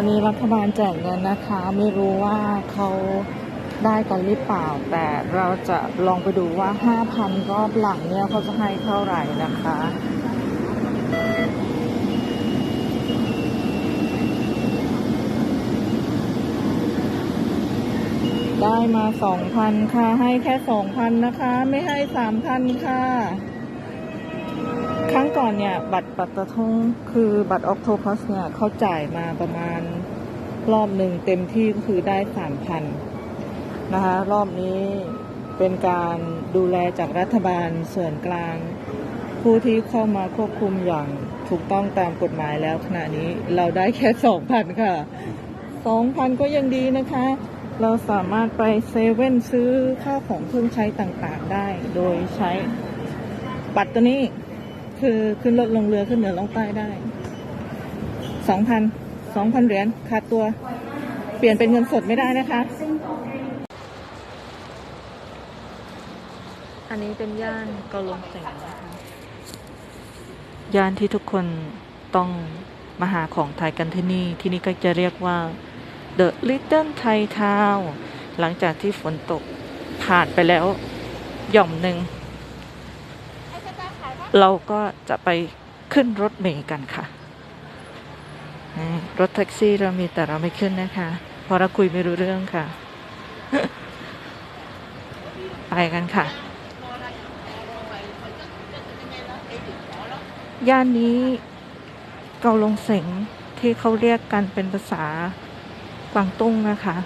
วันนี้รัฐบาลแจกเงินนะคะ ไม่รู้ว่าเขาได้กันหรือเปล่า แต่เราจะลองไปดูว่า 5,000 รอบหลังเนี่ยเขาจะให้เท่าไหร่นะคะได้มา2,000ค่ะ ให้แค่2,000นะคะ ไม่ให้3,000ค่ะ ครั้งก่อนเนี่ย บัตรบัตตะทงคือบัตรออกโทพัสเนี่ยเขาจ่ายมาประมาณรอบหนึ่งเต็มที่ก็คือได้3,000นนะคะรอบนี้เป็นการดูแลจากรัฐบาลส่วนกลาง ผู้ที่เข้ามาควบคุมอย่างถูกต้องตามกฎหมายแล้วขณะนี้เราได้แค่2,000ค่ะ2,000ก็ยังดีนะคะ เราสามารถไปเซเว่นซื้อข้าวของเครื่องใช้ต่างๆได้ โดยใช้บัตรตัวนี้ คือขึ้นรถลงเรือขึ้นเหนือลงใต้ได้2,000 2,000เหรียญขาดตัว เปลี่ยนเป็นเงินสดไม่ได้นะคะ อันนี้เป็นย่านเกาลงแสงนะคะย่านที่ทุกคนต้องมาหาของไทยกันที่นี่ ที่นี่ก็จะเรียกว่า The Little Thai Town หลังจากที่ฝนตกผ่านไปแล้วหย่อมหนึ่ง เราก็จะไปขึ้นรถเมล์กันค่ะ รถแท็กซี่เรามีแต่เราไม่ขึ้นนะคะเพราะเราคุยไม่รู้เรื่องค่ะ ไปกันค่ะ ย่านนี้เกาลงเสงที่เขาเรียกกันเป็นภาษากวางตุ้งนะคะ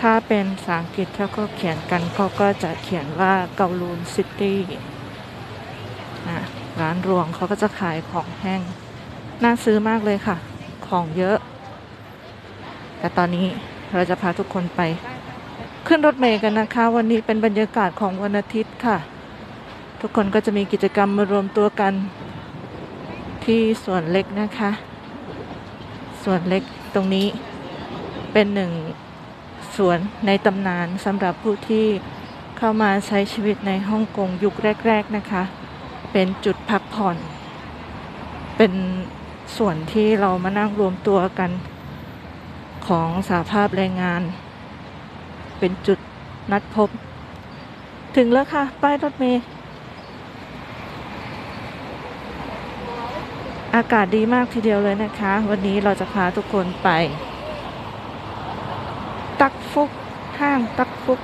ถ้าเป็นภาษาอังกฤษเขาก็เขียนกันเขาก็จะเขียนว่าเกาลูนซิตี้ ร้านรวงเขาก็จะขายของแห้ง น่าซื้อมากเลยค่ะ ของเยอะ แต่ตอนนี้เราจะพาทุกคนไป ขึ้นรถเมล์กันนะคะ วันนี้เป็นบรรยากาศของวันอาทิตย์ค่ะ ทุกคนก็จะมีกิจกรรมมารวมตัวกันที่สวนเล็กนะคะ สวนเล็กตรงนี้เป็นหนึ่งสวนในตำนานสำหรับผู้ที่เข้ามาใช้ชีวิตในฮ่องกงยุคแรก ๆ นะคะ เป็นจุดพักผ่อน เป็นส่วนที่เรามานั่งรวมตัวกันของสาภาพแรงงาน เป็นจุดนัดพบ ถึงแล้วค่ะ ป้ายรถเมล์อากาศดีมากทีเดียวเลยนะคะ วันนี้เราจะพาทุกคนไป ตักฟุก ห้างตักฟุก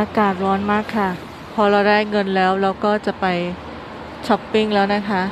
อากาศร้อนมากค่ะ พอเราได้เงินแล้วเราก็จะไปช้อปปิ้งแล้วนะคะ